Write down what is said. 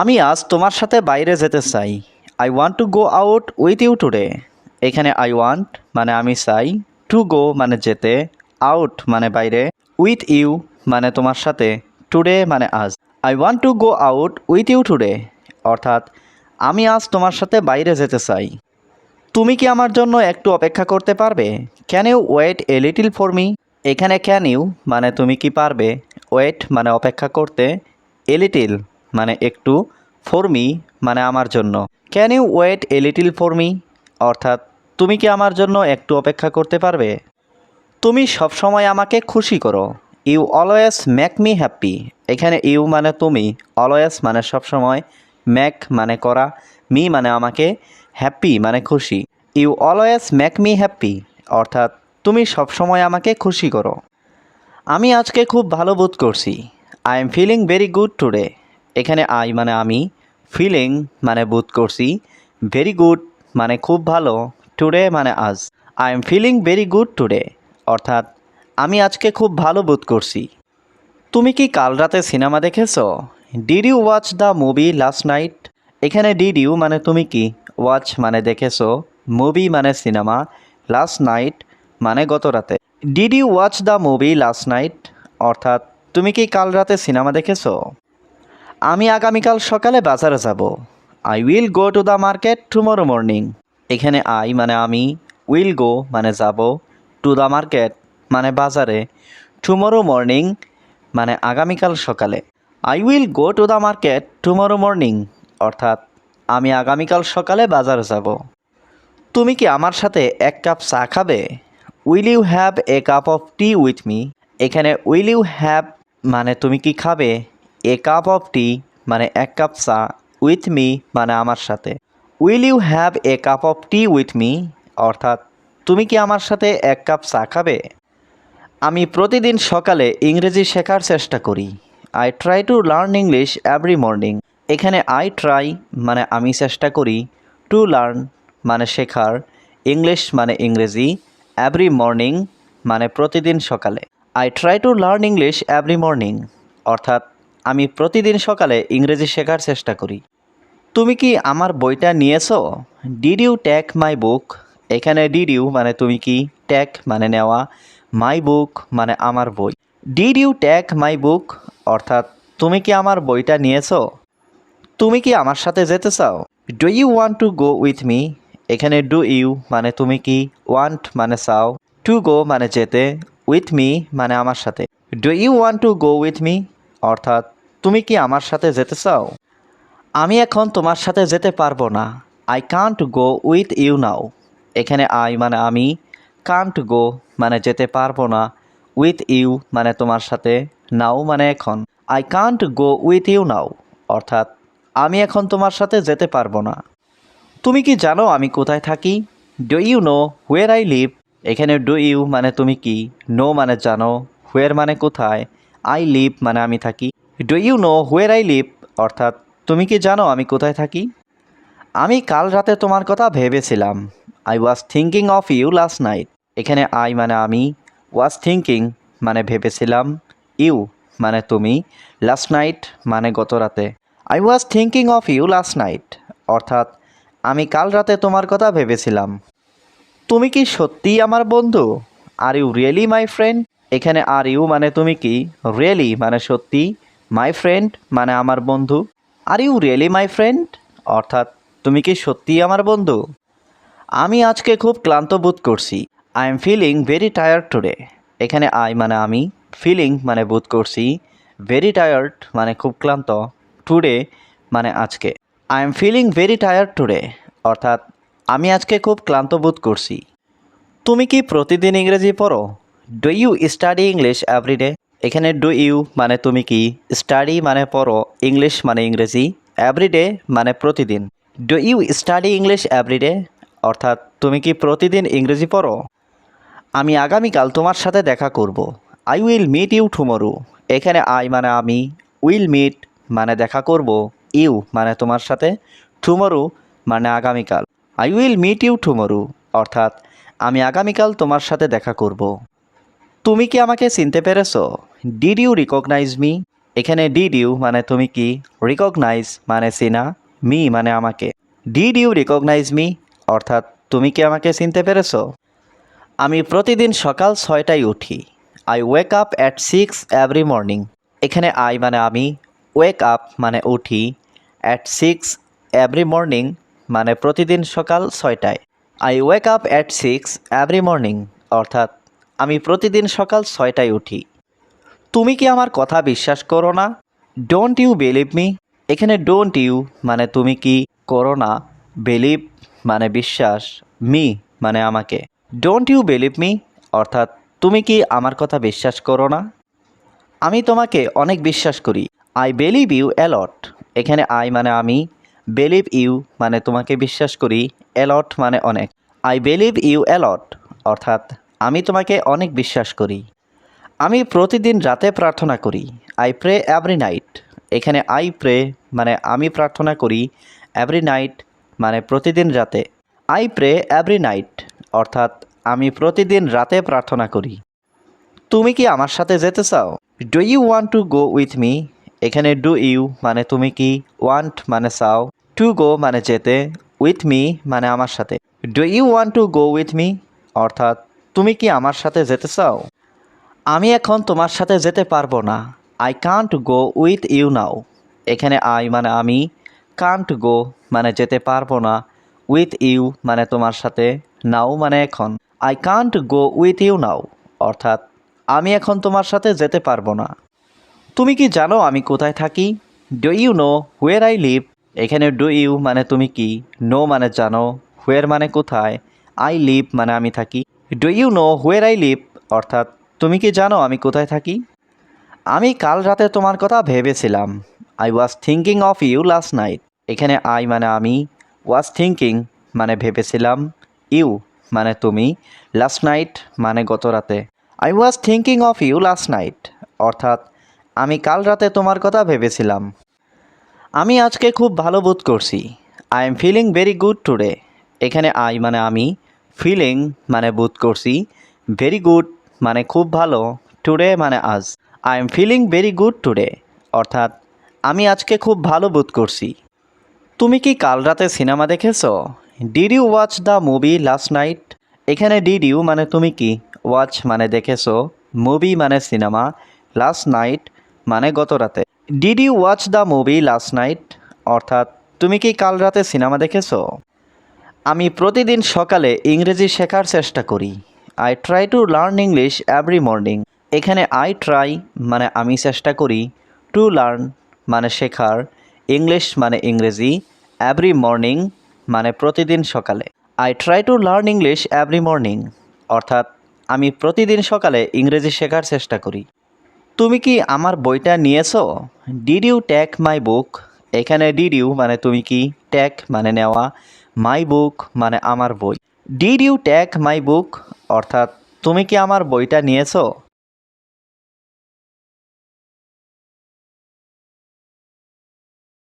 আমি আজ তোমার সাথে বাইরে যেতে চাই। I want to go out with you today এখানে আই ওয়ান্ট মানে আমি চাই। টু গো মানে যেতে। আউট মানে বাইরে। উইথ ইউ মানে তোমার সাথে। টুডে মানে আজ। I want to go out with you today অর্থাৎ, আমি আজ তোমার সাথে বাইরে যেতে চাই। তুমি কি আমার জন্য একটু অপেক্ষা করতে পারবে? Can you wait a little for me এখানে ক্যান ইউ মানে তুমি কি পারবে? ওয়েট মানে অপেক্ষা করতে। এ লিটিল মানে একটু ফর মি মানে আমার জন্য। Can you wait a little for me অর্থাৎ, তুমি কি আমার জন্য একটু অপেক্ষা করতে পারবে? তুমি সবসময় আমাকে খুশি করো। You always make me happy এখানে ইউ মানে তুমি অলওয়েজ মানে সবসময় ম্যাক মানে করা মি মানে আমাকে হ্যাপি মানে খুশি। You always make me happy অর্থাৎ, তুমি সবসময় আমাকে খুশি করো। আমি আজকে খুব ভালো বোধ করছি। I am feeling very good today এখানে আই মানে আমি ফিলিং মানে বোধ করছি ভেরি গুড মানে খুব ভালো টুডে মানে আজ। I am feeling very good today অর্থাৎ আমি আজকে খুব ভালো বোধ করছি। তুমি কি কাল রাতে সিনেমা দেখেছ? Did you watch the movie last night এখানে ডিড ইউ মানে তুমি কি? ওয়াচ মানে দেখেছ মুভি মানে সিনেমা লাস্ট নাইট মানে গত রাতে। Did you watch the movie last night অর্থাৎ তুমি কি কাল রাতে সিনেমা দেখেছ? আমি আগামীকাল সকালে বাজারে যাব। I will go to the market tomorrow morning এখানে আই মানে আমি উইল গো মানে যাব টু দ্য মার্কেট মানে বাজারে টুমরো মর্নিং মানে আগামীকাল সকালে। I will go to the market tomorrow morning অর্থাৎ আমি আগামীকাল সকালে বাজারে যাব। তুমি কি আমার সাথে এক কাপ চা খাবে? Will you have a cup of tea with me এখানে উইল ইউ হ্যাভ মানে তুমি কি খাবে? এ কাপ অফ টি মানে এক কাপ চা উইথ মি মানে আমার সাথে। Will you have a cup of tea with me অর্থাৎ, তুমি কি আমার সাথে এক কাপ চা খাবে? আমি প্রতিদিন সকালে ইংরেজি শেখার চেষ্টা করি। I try to learn English every morning এখানে আই ট্রাই মানে আমি চেষ্টা করি টু লার্ন মানে শেখার। ইংলিশ মানে ইংরেজি এভরি মর্নিং মানে প্রতিদিন সকালে। I try to learn English every morning অর্থাৎ আমি প্রতিদিন সকালে ইংরেজি শেখার চেষ্টা করি। তুমি কি আমার বইটা নিয়েছো? ডিড ইউ ট্যাক মাই বুক এখানে ডিড ইউ মানে তুমি কি? ট্যাক মানে নেওয়া। মাই বুক মানে আমার বই। ডিড ইউ ট্যাক মাই বুক অর্থাৎ তুমি কি আমার বইটা নিয়েছো? তুমি কি আমার সাথে যেতে চাও? Do you want to go with me এখানে ডু ইউ মানে তুমি কি? ওয়ান্ট মানে চাও। টু গো মানে যেতে। উইথ মি মানে আমার সাথে। Do you want to go with me অর্থাৎ তুমি কি আমার সাথে যেতে চাও? আমি এখন তোমার সাথে যেতে পারব না। I can't go with you now এখানে আই মানে আমি কান্ট গো মানে যেতে পারব না। উইথ ইউ মানে তোমার সাথে নাও মানে এখন। I can't go with you now অর্থাৎ, আমি এখন তোমার সাথে যেতে পারব না। তুমি কি জানো আমি কোথায় থাকি? Do you know where I live এখানে ডু ইউ মানে তুমি কি? নো মানে জানো। হুয়ের মানে কোথায়? আই লিভ মানে আমি থাকি। Do you know where I live অর্থাৎ, তুমি কি জানো আমি কোথায় থাকি? আমি কাল রাতে তোমার কথা ভেবেছিলাম। I was thinking of you last night এখানে আই মানে আমি ওয়াজ থিঙ্কিং মানে ভেবেছিলাম ইউ মানে তুমি লাস্ট নাইট মানে গত রাতে। I was thinking of you last night অর্থাৎ, আমি কাল রাতে তোমার কথা ভেবেছিলাম। তুমি কি সত্যিই আমার বন্ধু? Are you really my friend এখানে আর ইউ মানে তুমি কি? রিয়েলি মানে সত্যি? মাই ফ্রেন্ড মানে আমার বন্ধু। Are you really my friend অর্থাৎ তুমি কি সত্যিই আমার বন্ধু? আমি আজকে খুব ক্লান্ত বোধ করছি। I am feeling very tired today এখানে আই মানে আমি ফিলিং মানে বোধ করছি। ভেরি টায়ার্ড মানে খুব ক্লান্ত। টুডে মানে আজকে। I am feeling very tired today অর্থাৎ আমি আজকে খুব ক্লান্ত বোধ করছি। তুমি কি প্রতিদিন ইংরেজি পড়ো? Do you study English every day এখানে ডু ইউ মানে তুমি কি? স্টাডি মানে পড়ো ইংলিশ মানে ইংরেজি এভরিডে মানে প্রতিদিন। Do you study English every day অর্থাৎ তুমি কি প্রতিদিন ইংরেজি পড়ো? আমি আগামীকাল তোমার সাথে দেখা করব। I will meet you tomorrow এখানে আই মানে আমি উইল মিট মানে দেখা করব ইউ মানে তোমার সাথে টুমরো মানে আগামীকাল। I will meet you tomorrow অর্থাৎ আমি আগামীকাল তোমার সাথে দেখা করব। তুমি কি আমাকে চিনতে পেরেছ? ডিড ইউ রিকগনাইজ মি এখানে ডিড ইউ মানে তুমি কি? রিকগনাইজ মানে চিনা মি মানে আমাকে। ডিড ইউ রিকগনাইজ মি অর্থাৎ তুমি কি আমাকে চিনতে পেরেছ? আমি প্রতিদিন সকাল ছয়টায় উঠি। I wake up at six every morning এখানে আই মানে আমি ওয়েক আপ মানে উঠি। অ্যাট সিক্স এভরি মর্নিং মানে প্রতিদিন সকাল ছয়টায়। I wake up at six every morning অর্থাৎ আমি প্রতিদিন সকাল ছয়টায় উঠি। তুমি কি আমার কথা বিশ্বাস করো না? ডোন্ট ইউ বিলিভ মি এখানে ডোন্ট ইউ মানে তুমি কি করো না? বিলিভ মানে বিশ্বাস মি মানে আমাকে। ডোন্ট ইউ বিলিভ মি অর্থাৎ তুমি কি আমার কথা বিশ্বাস করো না? আমি তোমাকে অনেক বিশ্বাস করি। I believe you a lot এখানে আই মানে আমি বিলিভ ইউ মানে তোমাকে বিশ্বাস করি অ্যালট মানে অনেক। আই বিলিভ ইউ অ্যালট অর্থাৎ আমি তোমাকে অনেক বিশ্বাস করি। আমি প্রতিদিন রাতে প্রার্থনা করি। আই প্রে এভরি নাইট এখানে আই প্রে মানে আমি প্রার্থনা করি এভরি নাইট মানে প্রতিদিন রাতে। আই প্রে এভরি নাইট অর্থাৎ আমি প্রতিদিন রাতে প্রার্থনা করি। তুমি কি আমার সাথে যেতে চাও? Do you want to go with me এখানে ডু ইউ মানে তুমি কি ওয়ান্ট মানে চাও? টু গো মানে যেতে উইথ মি মানে আমার সাথে। Do you want to go with me অর্থাৎ তুমি কি আমার সাথে যেতে চাও? আমি এখন তোমার সাথে যেতে পারব না। I can't go with you now এখানে আই মানে আমি। কান্ট গো মানে যেতে পারব না। উইথ ইউ মানে তোমার সাথে। নাও মানে এখন। I can't go with you now অর্থাৎ, আমি এখন তোমার সাথে যেতে পারব না। তুমি কি জানো আমি কোথায় থাকি? Do you know where I live এখানে ডু ইউ মানে তুমি কি? নো মানে জানো। হুয়ের মানে কোথায়? আই লিভ মানে আমি থাকি। Do you know where I live অর্থাৎ, তুমি কি জানো আমি কোথায় থাকি? আমি কাল রাতে তোমার কথা ভেবেছিলাম। I was thinking of you last night এখানে আই মানে আমি ওয়াজ থিঙ্কিং মানে ভেবেছিলাম ইউ মানে তুমি লাস্ট নাইট মানে গত রাতে। I was thinking of you last night অর্থাৎ, আমি কাল রাতে তোমার কথা ভেবেছিলাম। আমি আজকে খুব ভালো বোধ করছি। I am feeling very good today এখানে আই মানে আমি ফিলিং মানে বোধ করছি ভেরি গুড মানে খুব ভালো টুডে মানে আজ। I am feeling very good today অর্থাৎ আমি আজকে খুব ভালো বোধ করছি। তুমি কি কাল রাতে সিনেমা দেখেছ? Did you watch the movie last night এখানে ডিড ইউ মানে তুমি কি? ওয়াচ মানে দেখেছ মুভি মানে সিনেমা লাস্ট নাইট মানে গত রাতে। Did you watch the movie last night অর্থাৎ তুমি কি কাল রাতে সিনেমা দেখেছ? আমি প্রতিদিন সকালে ইংরেজি শেখার চেষ্টা করি। I try to learn English every morning এখানে আই ট্রাই মানে আমি চেষ্টা করি টু লার্ন মানে শেখার। ইংলিশ মানে ইংরেজি এভরি মর্নিং মানে প্রতিদিন সকালে। I try to learn English every morning অর্থাৎ আমি প্রতিদিন সকালে ইংরেজি শেখার চেষ্টা করি। তুমি কি আমার বইটা নিয়েছো? ডিড ইউ ট্যাক মাই বুক এখানে ডিড ইউ মানে তুমি কি? ট্যাক মানে নেওয়া। মাই বুক মানে আমার বই। ডিড ইউ ট্যাক মাই বুক অর্থাৎ, তুমি কি আমার বইটা নিয়েছো?